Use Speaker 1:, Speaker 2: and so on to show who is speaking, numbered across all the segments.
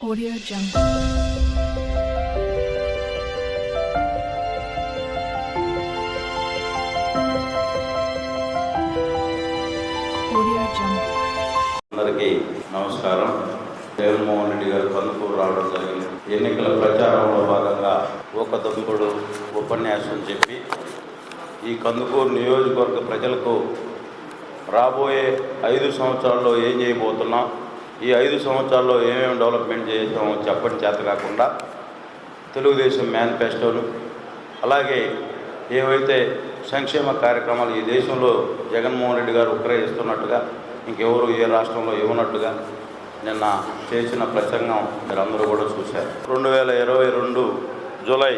Speaker 1: Audio Jungle. Audio Jungle.
Speaker 2: అందరికీ నమస్కారం జగన్మోహన్ రెడ్డి గారు కందుకూరు రావడం జరిగింది ఎన్నికల ప్రచారంలో భాగంగా ఒక దంపుడు ఉపన్యాసం చెప్పి ఈ కందుకూరు నియోజకవర్గ ప్రజలకు రాబోయే ఐదు సంవత్సరాల్లో ఏం చేయబోతున్నాం ఈ ఐదు సంవత్సరాల్లో ఏమేమి డెవలప్మెంట్ చేసామో చెప్పని చేత కాకుండా తెలుగుదేశం మేనిఫెస్టోలు అలాగే ఏవైతే సంక్షేమ కార్యక్రమాలు ఈ దేశంలో జగన్మోహన్ రెడ్డి గారు విక్రయిస్తున్నట్టుగా ఇస్తున్నట్టుగా ఇంకెవరు ఏ రాష్ట్రంలో ఇవ్వనట్టుగా నిన్న చేసిన ప్రసంగం మీరందరూ కూడా చూశారు. రెండు వేల ఇరవై రెండు జూలై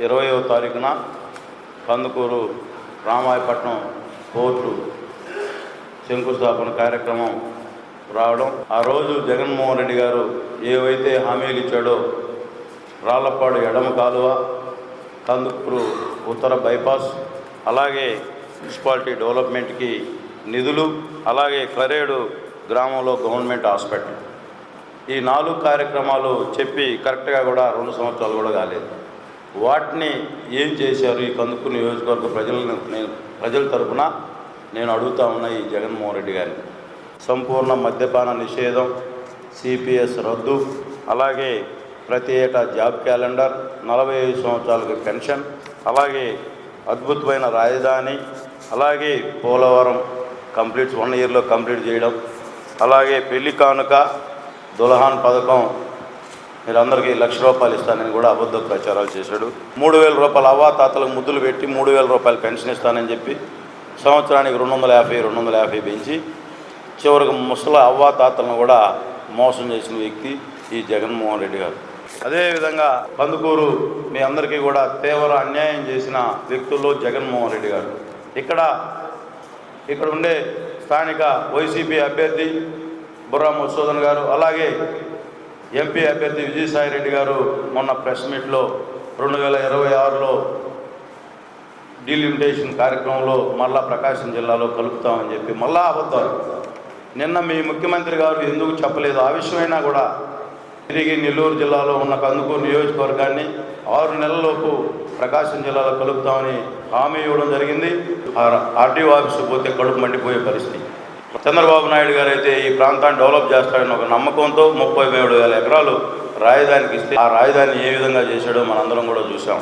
Speaker 2: ఇరవయో తారీఖున కందుకూరు రామాయపట్నం పోర్టు శంకుస్థాపన కార్యక్రమం రావడం. ఆ రోజు జగన్మోహన్ రెడ్డి గారు ఏవైతే హామీలు ఇచ్చాడో రాళ్ళపాడు ఎడమ కాలువ కందుకూరు ఉత్తర బైపాస్ అలాగే మున్సిపాలిటీ డెవలప్మెంట్కి నిధులు అలాగే కరేడు గ్రామంలో గవర్నమెంట్ హాస్పిటల్. ఈ నాలుగు కార్యక్రమాలు చెప్పి కరెక్ట్గా కూడా రెండు సంవత్సరాలు కూడా కాలేదు. వాటిని ఏం చేశారు ఈ కందుకూరు నియోజకవర్గ ప్రజలను నేను ప్రజల తరఫున నేను అడుగుతా ఉన్నా ఈ జగన్మోహన్ రెడ్డి గారిని. సంపూర్ణ మద్యపాన నిషేధం సిపిఎస్ రద్దు అలాగే ప్రతి ఏటా జాబ్ క్యాలెండర్ నలభై ఐదు సంవత్సరాలకు పెన్షన్ అలాగే అద్భుతమైన రాజధాని అలాగే పోలవరం కంప్లీట్ వన్ ఇయర్లో కంప్లీట్ చేయడం అలాగే పెళ్ళి కానుక దులహాన్ పథకం మీరందరికీ లక్ష రూపాయలు ఇస్తానని కూడా అబద్ధ ప్రచారాలు చేశాడు. మూడు వేల రూపాయలు అవ్వాతాతలకు ముద్దులు పెట్టి మూడు వేల రూపాయలు పెన్షన్ ఇస్తానని చెప్పి సంవత్సరానికి రెండు వందల యాభై రెండు వందల యాభై పెంచి చివరికి ముసల అవ్వాతాతలను కూడా మోసం చేసిన వ్యక్తి ఈ జగన్మోహన్ రెడ్డి గారు. అదేవిధంగా బందుకూరు మీ అందరికీ కూడా తీవ్ర అన్యాయం చేసిన వ్యక్తుల్లో జగన్మోహన్ రెడ్డి గారు. ఇక్కడ ఇక్కడ ఉండే స్థానిక వైసీపీ అభ్యర్థి బుర్రా మధుసూదన్ గారు అలాగే ఎంపీ అభ్యర్థి విజయసాయి రెడ్డి గారు మొన్న ప్రెస్ మీట్లో రెండు వేల ఇరవై ఆరులో డీలిమిటేషన్ కార్యక్రమంలో మళ్ళా ప్రకాశం జిల్లాలో కలుపుతామని చెప్పి మళ్ళా అబద్ధాలు. నిన్న మీ ముఖ్యమంత్రి గారు ఎందుకు చెప్పలేదు? ఆ విషయమైనా కూడా తిరిగి నెల్లూరు జిల్లాలో ఉన్న కందుకూరు నియోజకవర్గాన్ని ఆరు నెలలలోపు ప్రకాశం జిల్లాలో కలుపుతామని హామీ ఇవ్వడం జరిగింది. ఆర్టీఓ ఆఫీసు పోతే కడుపు మండిపోయే పరిస్థితి. చంద్రబాబు నాయుడు గారు అయితే ఈ ప్రాంతాన్ని డెవలప్ చేస్తాడని ఒక నమ్మకంతో ముప్పై మూడు వేల ఎకరాలు రాజధానికి ఇస్తే ఆ రాజధాని ఏ విధంగా చేశాడో మనందరం కూడా చూసాం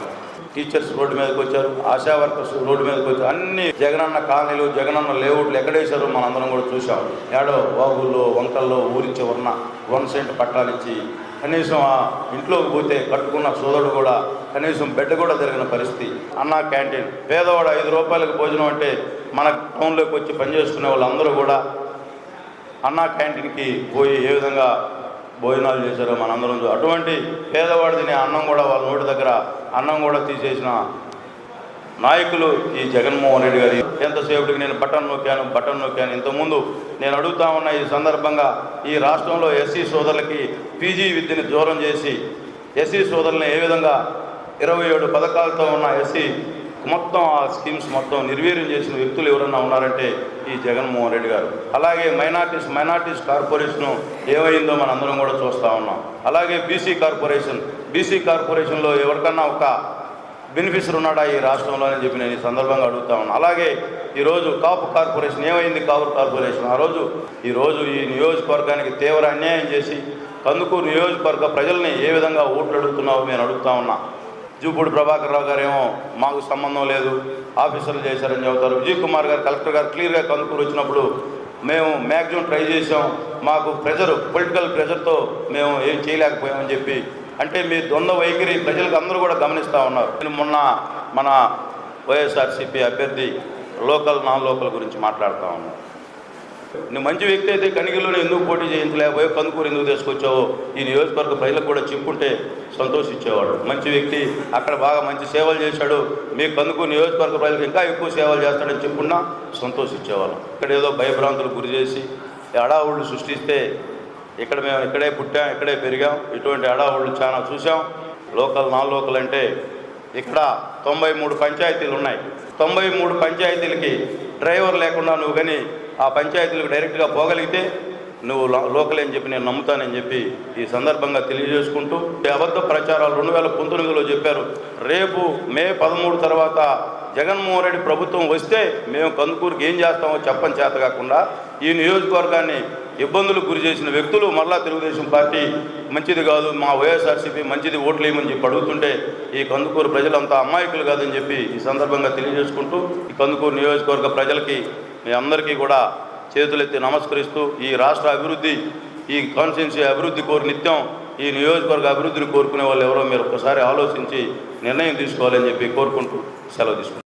Speaker 2: టీచర్స్ రోడ్డు మీదకి వచ్చారు ఆశా వర్కర్స్ రోడ్డు మీదకి వచ్చారు. అన్ని జగనన్న కాలనీలు జగనన్న లేఅవుట్లు ఎక్కడేశారో మనందరం కూడా చూసాం ఏడో వాగుల్లో వంకల్లో ఊరించి ఉన్న వన్ సెంట్ పట్టాలు ఇచ్చి కనీసం ఆ ఇంట్లోకి పోతే కట్టుకున్న సోదరుడు కూడా కనీసం బెడ్ కూడా జరిగిన పరిస్థితి. అన్న క్యాంటీన్. పేదవాడు ఐదు రూపాయలకు భోజనం అంటే మన టౌన్లోకి వచ్చి పనిచేసుకునే వాళ్ళందరూ కూడా అన్నా క్యాంటీన్కి పోయి ఏ విధంగా భోజనాలు చేశారో మనందరం అటువంటి పేదవాడు తినే అన్నం కూడా వాళ్ళ నోటి దగ్గర అన్నం కూడా తీసేసిన నాయకులు ఈ జగన్మోహన్ రెడ్డి గారి. ఎంతసేపటికి నేను బటన్ నొక్కాను బటన్ నొక్కాను. ఇంతకుముందు నేను అడుగుతా ఉన్న ఈ సందర్భంగా ఈ రాష్ట్రంలో ఎస్సీ సోదరులకి పీజీ విద్యను దూరం చేసి ఎస్సీ సోదరులను ఏ విధంగా ఇరవై ఏడు పథకాలతో ఉన్న ఎస్సీ మొత్తం ఆ స్కీమ్స్ మొత్తం నిర్వీర్యం చేసిన వ్యక్తులు ఎవరన్నా ఉన్నారంటే ఈ జగన్మోహన్ రెడ్డి గారు. అలాగే మైనార్టీస్ మైనార్టీస్ కార్పొరేషన్ ఏమైందో మనం అందరం కూడా చూస్తూ ఉన్నాం. అలాగే బీసీ కార్పొరేషన్ బీసీ కార్పొరేషన్లో ఎవరికన్నా ఒక బెనిఫిషర్ ఉన్నాడా ఈ రాష్ట్రంలో అని చెప్పి నేను ఈ సందర్భంగా అడుగుతా ఉన్నాను అలాగే ఈరోజు కాపు కార్పొరేషన్ ఏమైంది? కాపు కార్పొరేషన్. ఆ రోజు ఈరోజు ఈ నియోజకవర్గానికి తీవ్ర అన్యాయం చేసి కందుకూరు నియోజకవర్గ ప్రజల్ని ఏ విధంగా ఓట్లు అడుగుతున్నావో నేను అడుగుతా ఉన్నా. జూపూడి ప్రభాకర్ రావు గారు ఏమో మాకు సంబంధం లేదు ఆఫీసర్లు చేశారని చెబుతారు. విజయ్ కుమార్ గారు కలెక్టర్ గారు క్లియర్గా కందుకూరు వచ్చినప్పుడు మేము మ్యాక్సిమం ట్రై చేసాం మాకు ప్రెజర్ పొలిటికల్ ప్రెజర్తో మేము ఏం చేయలేకపోయామని చెప్పి. అంటే మీ ద్వంద్వ వైఖరి ప్రజలకు అందరూ కూడా గమనిస్తూ ఉన్నారు. నేను మొన్న మన వైఎస్ఆర్సీపీ అభ్యర్థి లోకల్ నాన్ లోకల్ గురించి మాట్లాడుతూ ఉన్నాను. నువ్వు మంచి వ్యక్తి అయితే కనిగిరిలోనే ఎందుకు పోటీ చేయించలేకపోయావు కందుకూరు ఎందుకు తీసుకొచ్చావో? ఈ నియోజకవర్గ ప్రజలకు కూడా చెప్పుంటే సంతోషించేవాడు. మంచి వ్యక్తి అక్కడ బాగా మంచి సేవలు చేశాడు. మీ కందుకూరు నియోజకవర్గ ప్రజలకు ఇంకా ఎక్కువ సేవలు చేస్తాడని చెప్పున్నా సంతోషించేవాళ్ళం. ఇక్కడ ఏదో భయభ్రాంతులు గురి చేసి అడావుళ్ళు సృష్టిస్తే ఇక్కడ మేము ఇక్కడే పుట్టాం ఇక్కడే పెరిగాం. ఇటువంటి అడావుళ్ళు చాలా చూసాం లోకల్ నాన్ లోకల్ అంటే ఇక్కడ తొంభై మూడు పంచాయతీలు ఉన్నాయి. తొంభై మూడు పంచాయతీలకి డ్రైవర్ లేకుండా నువ్వు కానీ ఆ పంచాయతీలకు డైరెక్ట్గా పోగలిగితే నువ్వు లో- లోకలే అని చెప్పి నేను నమ్ముతానని చెప్పి ఈ సందర్భంగా తెలియజేసుకుంటూ అబద్ధ ప్రచారాలు రెండు వేల పంతొమ్మిదిలో చెప్పారు. రేపు మే పదమూడు తర్వాత జగన్మోహన్ రెడ్డి ప్రభుత్వం వస్తే మేము కందుకూరుకి ఏం చేస్తామో చెప్పని చేత కాకుండా ఈ నియోజకవర్గాన్ని ఇబ్బందులకు గురి చేసిన వ్యక్తులు మరలా తెలుగుదేశం పార్టీ మంచిది కాదు మా వైఎస్ఆర్సీపీ మంచిది ఓట్లేయమని చెప్పి అడుగుతుంటే ఈ కందుకూరు ప్రజలంతా అమాయకులు కాదని చెప్పి ఈ సందర్భంగా తెలియజేసుకుంటూ ఈ కందుకూరు నియోజకవర్గ ప్రజలకి మీ అందరికీ కూడా చేతులెత్తి నమస్కరిస్తూ ఈ రాష్ట్ర అభివృద్ధి ఈ కాన్స్టిట్యున్సీ అభివృద్ధి కోరి నిత్యం ఈ నియోజకవర్గ అభివృద్ధిని కోరుకునే వాళ్ళు ఎవరో మీరు ఒకసారి ఆలోచించి నిర్ణయం తీసుకోవాలని చెప్పి కోరుకుంటూ సెలవు తీసుకుంటారు